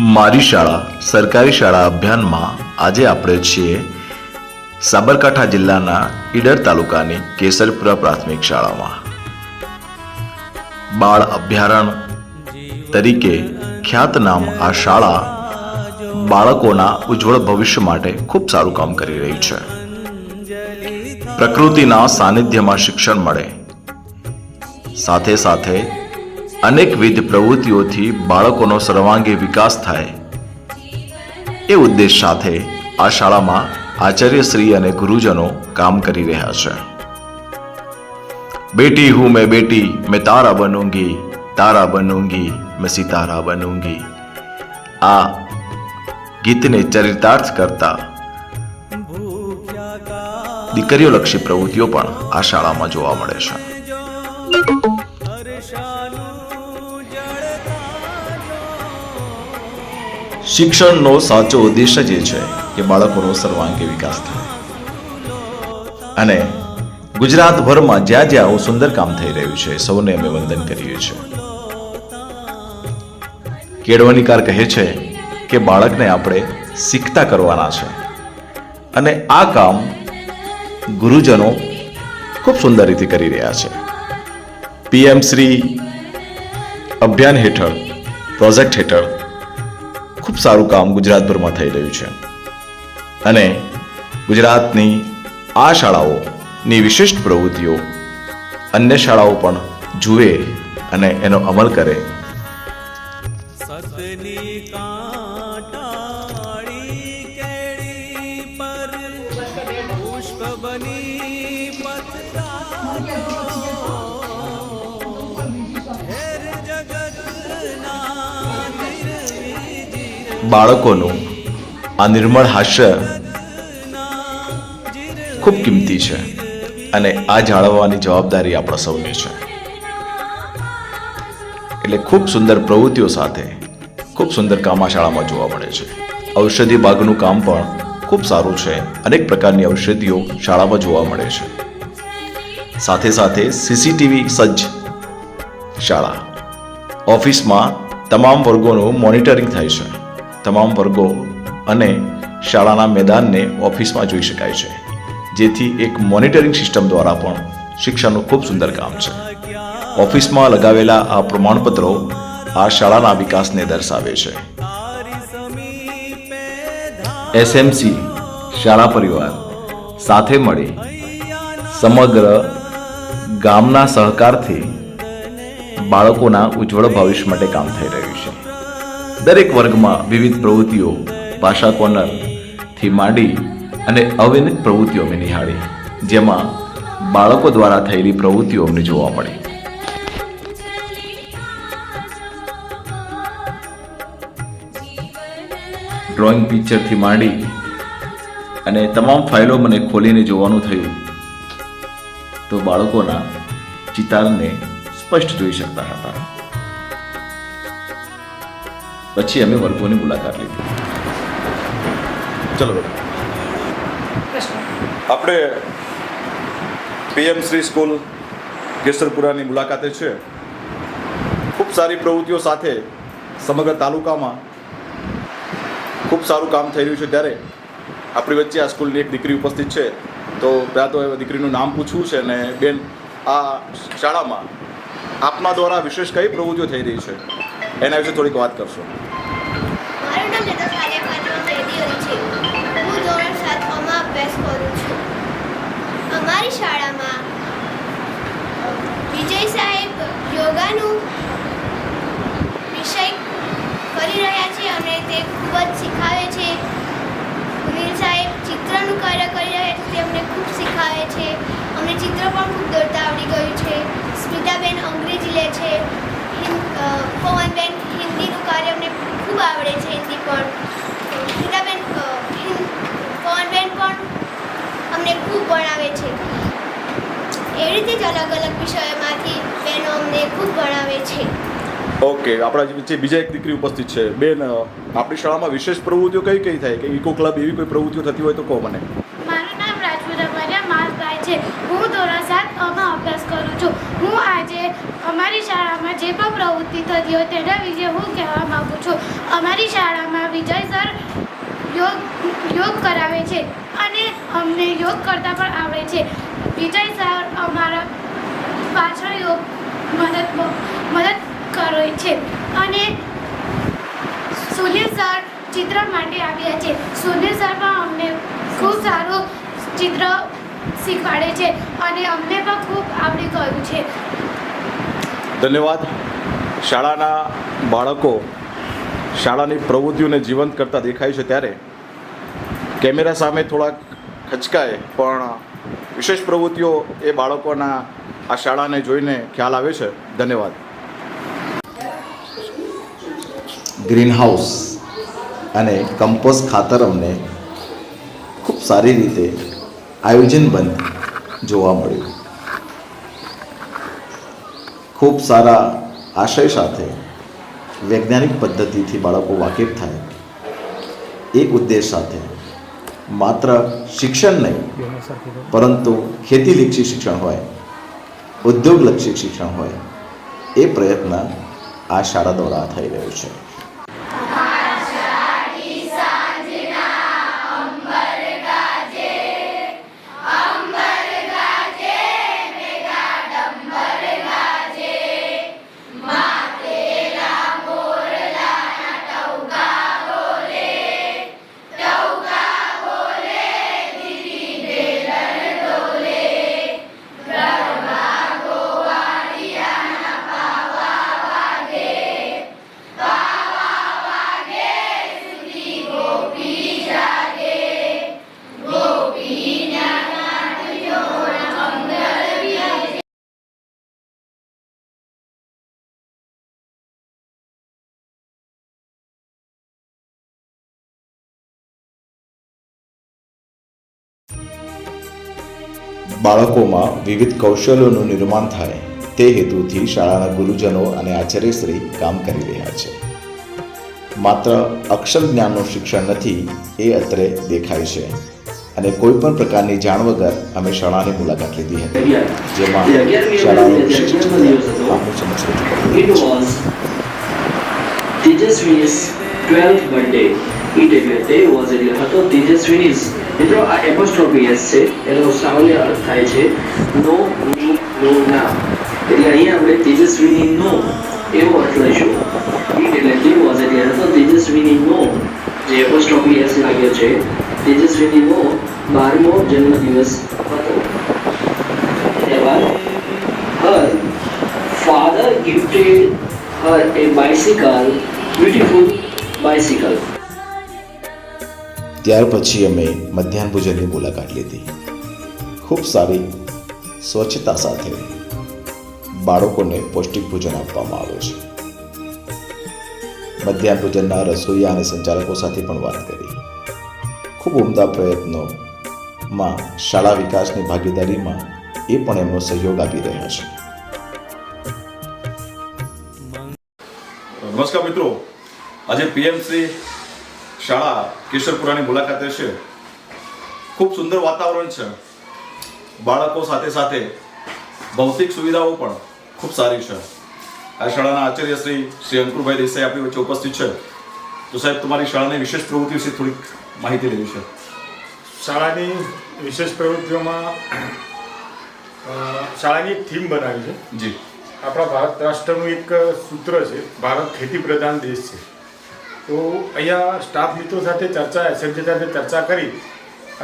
મારી શાળા, સરકારી શાળા અભિયાનમાં આજે આપણે છીએ સાબરકાંઠા જિલ્લાના ઈડર તાલુકાની કેસરપુરા પ્રાથમિક શાળામાં. બાળ અભયારણ્ય તરીકે ખ્યાતનામ આ શાળા બાળકોના ઉજ્જવળ ભવિષ્ય માટે ખૂબ સારું કામ કરી રહી છે. પ્રકૃતિના સાનિધ્યમાં શિક્ષણ મળે. સાથે સાથે અનેકવિધ પ્રવૃત્તિઓથી બાળકોનો સર્વાંગી વિકાસ થાય. એ ઉદ્દેશ સાથે આ શાળામાં આચાર્યશ્રી અને ગુરુજનો કામ કરી રહ્યા છે. બેટી હું મેં બેટી, મેં તારા બનૂંગી તારા બનૂંગી, મેં સિતારા બનૂંગી. આ ગીતને ચરિતાર્થ કરતા દીકરીઓલક્ષી પ્રવૃત્તિઓ પણ આ શાળામાં જોવા મળે છે. શિક્ષણનો સાચો ઉદ્દેશ જ એ છે કે બાળકોનો સર્વાંગી વિકાસ થાય. અને ગુજરાતભરમાં જ્યાં જ્યાં આવું સુંદર કામ થઈ રહ્યું છે, સૌને અમે વંદન કરીએ છીએ. કેળવણીકાર કહે છે કે બાળકને આપણે શીખતા કરવાના છે. અને આ કામ ગુરુજનો ખૂબ સુંદર રીતે કરી રહ્યા છે. પીએમ શ્રી અભિયાન હેઠળ, પ્રોજેક્ટ હેઠળ ખૂબ સારું કામ ગુજરાતભરમાં થઈ રહ્યું છે. અને ગુજરાતની આ શાળાઓની વિશિષ્ટ પ્રવૃત્તિઓ અન્ય શાળાઓ પણ જુએ અને એનો અમલ કરે. પુષ્પ બની બાળકોનું આ નિર્મળ હાસ્ય ખૂબ કિંમતી છે અને આ જાળવવાની જવાબદારી આપણા સૌની છે. એટલે ખૂબ સુંદર પ્રવૃત્તિઓ સાથે, ખૂબ સુંદર કામ આ શાળામાં જોવા મળે છે. ઔષધિ બાગનું કામ પણ ખૂબ સારું છે. અનેક પ્રકારની ઔષધિઓ શાળામાં જોવા મળે છે. સાથે સાથે સીસીટીવી સજ્જ શાળા. ઓફિસમાં તમામ વર્ગોનું મોનિટરિંગ થાય છે. તમામ વર્ગો અને શાળાના મેદાનને ઓફિસમાં જોઈ શકાય છે, જેથી એક મોનિટરિંગ સિસ્ટમ દ્વારા પણ શિક્ષણનું ખૂબ સુંદર કામ છે. ઓફિસમાં લગાવેલા આ પ્રમાણપત્રો આ શાળાના વિકાસને દર્શાવે છે. એસએમસી, શાળા પરિવાર સાથે મળી સમગ્ર ગામના સહકારથી બાળકોના ઉજ્જવળ ભવિષ્ય માટે કામ થઈ રહ્યું છે. દરેક વર્ગમાં વિવિધ પ્રવૃત્તિઓ, ભાષા કોર્નરથી માંડી અને અવિનિત પ્રવૃત્તિઓ અમે નિહાળી. જેમાં બાળકો દ્વારા થયેલી પ્રવૃત્તિઓ અમને જોવા મળી. ડ્રોઈંગ પિક્ચરથી માંડી અને તમામ ફાઇલો મને ખોલીને જોવાનું થયું, તો બાળકોના ચિતારને સ્પષ્ટ જોઈ શકતા હતા. પછી અમે વર્ગોની મુલાકાત લીધી. ચલો બેટા આપણે પીએમ શ્રી સ્કૂલ કેસરપુરાની મુલાકાતે છે. ખૂબ સારી પ્રવૃત્તિઓ સાથે સમગ્ર તાલુકામાં ખૂબ સારું કામ થઈ રહ્યું છે. ત્યારે આપણી વચ્ચે આ સ્કૂલની એક દીકરી ઉપસ્થિત છે. તો પહેલાં તો એ દીકરીનું નામ પૂછવું છે અને બેન આ શાળામાં આપના દ્વારા વિશેષ કઈ પ્રવૃત્તિઓ થઈ રહી છે? એના વિશે થોડીક વાત કરશો. ચિત્ર પણ ખૂબ દોરતા આવડી ગયું છે. સ્મિતાબેન અંગ્રેજી લે છે. પવનબેન હિન્દીનું કાર્ય અમને ખૂબ આવડે છે હિન્દી પણ. સ્મિતાબેન પવનબેન પણ અમને ખૂબ ભણાવે છે. એવી રીતે જ અલગ અલગ વિષયોમાંથી બહેનો અમને ખૂબ ભણાવે છે. ઓકે, આપણા જે બીજા એક દીકરી ઉપસ્થિત છે, બેન આપણી શાળામાં વિશેષ પ્રવૃત્તિઓ કઈ કઈ થાય? કે ઇકો ક્લબ એવી કોઈ પ્રવૃત્તિઓ થતી હોય તો કહો મને મારું નામ રાજપૂત અમારા માસભાઈ છે હું ધોરણ સાત અમાં અભ્યાસ કરું છું હું આજે અમારી જે પણ પ્રવૃત્તિ થતી હોય તેના વિશે હું કહેવા માગું છું. અમારી શાળામાં વિજય સર યોગ યોગ કરાવે છે અને અમને યોગ કરતા પણ આવડે છે. વિજય સર અમારા પાછળ યોગ મદદ મદદ કરે છે અને સુનિલ સર ચિત્ર માટે આવ્યા છે. સુનિલ સર પણ અમને ખૂબ સારું ચિત્ર શીખવાડે છે અને અમને પણ ખૂબ આવડી ગયું છે. ધન્યવાદ. શાળાના બાળકો શાળાની પ્રવૃત્તિઓને જીવંત કરતા દેખાય છે ત્યારે. કેમેરા સામે થોડાક ખચકાય, પણ વિશેષ પ્રવૃત્તિઓ એ બાળકોના આ શાળાને જોઈને ખ્યાલ આવે છે. ધન્યવાદ. ગ્રીન હાઉસ અને કમ્પોસ્ટ ખાતર અમને ખૂબ સારી રીતે આયોજનબંધ જોવા મળ્યું. ખૂબ સારા આશય સાથે વૈજ્ઞાનિક પદ્ધતિથી બાળકો વાકેફ થાય એ ઉદ્દેશ સાથે. માત્ર શિક્ષણ નહીં, પરંતુ ખેતીલક્ષી શિક્ષણ હોય, ઉદ્યોગલક્ષી શિક્ષણ હોય, એ પ્રયત્ન આ શાળા દ્વારા થઈ રહ્યો છે. બાળકોમાં વિવિધ કૌશલ્યોનું નિર્માણ થાય તે હેતુથી શાળાના ગુરુજનો અને આચાર્યશ્રી કામ કરી રહ્યા છે. માત્ર અક્ષર જ્ઞાનનું શિક્ષણ નથી, એ અત્રે દેખાય છે. અને કોઈ પણ પ્રકારની જાણ વગર અમે શાળાની મુલાકાત લીધી હતી, જેમાં શાળાનું શિક્ષણ ચિત્ર આપણી સમક્ષ રજૂ કર્યું It was Tejaswini's 12th birthday. It એટલે તેજસ્વીની મિત્રો, આ એપોસ્ટ્રોફી એસ છે. એનો સામાન્ય અર્થ થાય છે નો નો ના ત્યાર પછી અમે મધ્યાહન ભોજનની મુલાકાત લીધી. ખૂબ સારી સ્વચ્છતા સાથે બાળકોને પૌષ્ટિક ભોજન આપવામાં આવે છે. મધ્યાહન ભોજનના રસોઈયા અને સંચાલકો સાથે પણ વાત કરી. ખૂબ ઉમદા પ્રયત્નોમાં શાળા વિકાસની ભાગીદારીમાં એ પણ એમનો સહયોગ આપી રહ્યા છે. નમસ્કાર મિત્રો. આજે પીએમસી શાળા કેશરપુરાની મુલાકાતે છે. ખૂબ સુંદર વાતાવરણ છે. બાળકો સાથે સાથે ભૌતિક સુવિધાઓ પણ ખૂબ સારી છે. આ શાળાના આચાર્ય શ્રી શ્રી અંકુરભાઈ દેસાઈ આપણી વચ્ચે ઉપસ્થિત છે. તો સાહેબ તમારી શાળાની વિશેષ પ્રવૃત્તિ વિશે થોડીક માહિતી લેવી છે. શાળાની વિશેષ પ્રવૃત્તિઓમાં શાળાની એક થીમ બનાવી છે. જી. આપણા ભારત રાષ્ટ્રનું એક સૂત્ર છે ભારત ખેતી પ્રધાન દેશ છે. તો અહીંયા સ્ટાફ મિત્રો સાથે ચર્ચા એસએમસી સાથે ચર્ચા કરી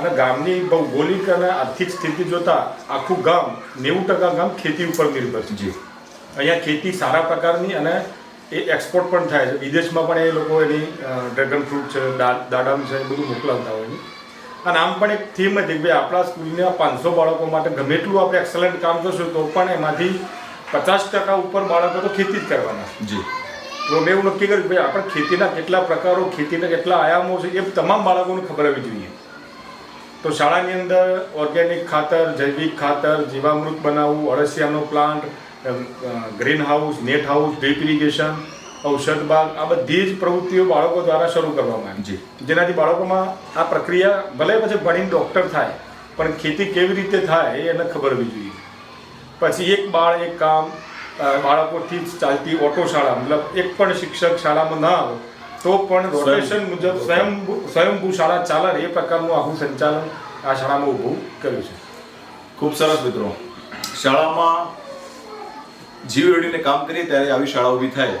અને ગામની ભૌગોલિક અને આર્થિક સ્થિતિ જોતા આખું ગામ નેવું ટકા ગામ ખેતી ઉપર નિર્ભર છે. જી. અહીંયા ખેતી સારા પ્રકારની અને એ એક્સપોર્ટ પણ થાય છે. વિદેશમાં પણ એ લોકો એની ડ્રેગન ફ્રૂટ છે દાડમ છે એ બધું મોકલાવતા હોય અને આમ પણ એક થીમ હતી કે ભાઈ આપણા સ્કૂલના પાંચસો બાળકો માટે ગમે એટલું આપણે એક્સલન્ટ કામ કરશું તો પણ એમાંથી પચાસ ટકા ઉપર બાળકો તો ખેતી જ કરવાના જી. તો મેં એવું નક્કી કર્યું ભાઈ આપણે ખેતીના કેટલા પ્રકારો, ખેતીના કેટલા આયામો છે એ તમામ બાળકોને ખબર હોવી જોઈએ તો શાળાની અંદર ઓર્ગેનિક ખાતર, જૈવિક ખાતર, જીવામૃત બનાવવું, અળસિયાનો plant green house net house drip irrigation, ઔષધ બાગ, આ બધી જ પ્રવૃત્તિઓ બાળકો દ્વારા શરૂ કરવામાં આવી. જેનાથી બાળકોમાં આ પ્રક્રિયા ભલે પછી ભણીને ડૉક્ટર થાય, પણ ખેતી કેવી રીતે થાય એને ખબર હોવી જોઈએ પછી એક બાળ, એક કામ બાળકોથી જ ચાલતી ઓટો શાળા મતલબ એક પણ શિક્ષક શાળામાં ના આવે તો પણ રોટેશન મુજબ સ્વયં સ્વયંભૂ શાળા ચાલે એ પ્રકારનું આખું સંચાલન આ શાળામાં ઊભું કર્યું છે. ખૂબ સરસ મિત્રો. શાળામાં જીવ રેડીને કામ કરીએ ત્યારે આવી શાળાઓ ઊભી થાય.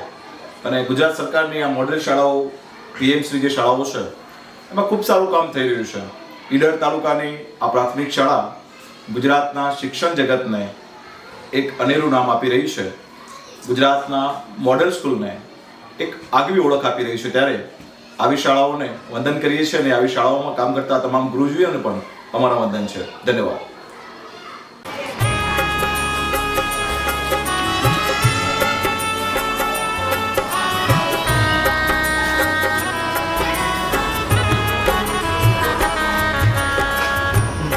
અને ગુજરાત સરકારની આ મોડેલ શાળાઓ પીએમસી જે શાળાઓ છે એમાં ખૂબ સારું કામ થઈ રહ્યું છે. ઈડર તાલુકાની આ પ્રાથમિક શાળા ગુજરાતના શિક્ષણ જગતને એક અનેરું નામ આપી રહી છે. ગુજરાતના મોડલ સ્કૂલને એક આગવી ઓળખ આપી રહી છે ત્યારે આવી શાળાઓને વંદન કરીએ છીએ અને આવી શાળાઓમાં કામ કરતા તમામ ગુરુજીઓને પણ અમારા વંદન છે. ધન્યવાદ.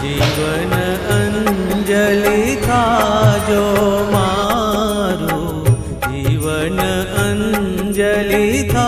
जीवन अंजलि अञ्जलिथा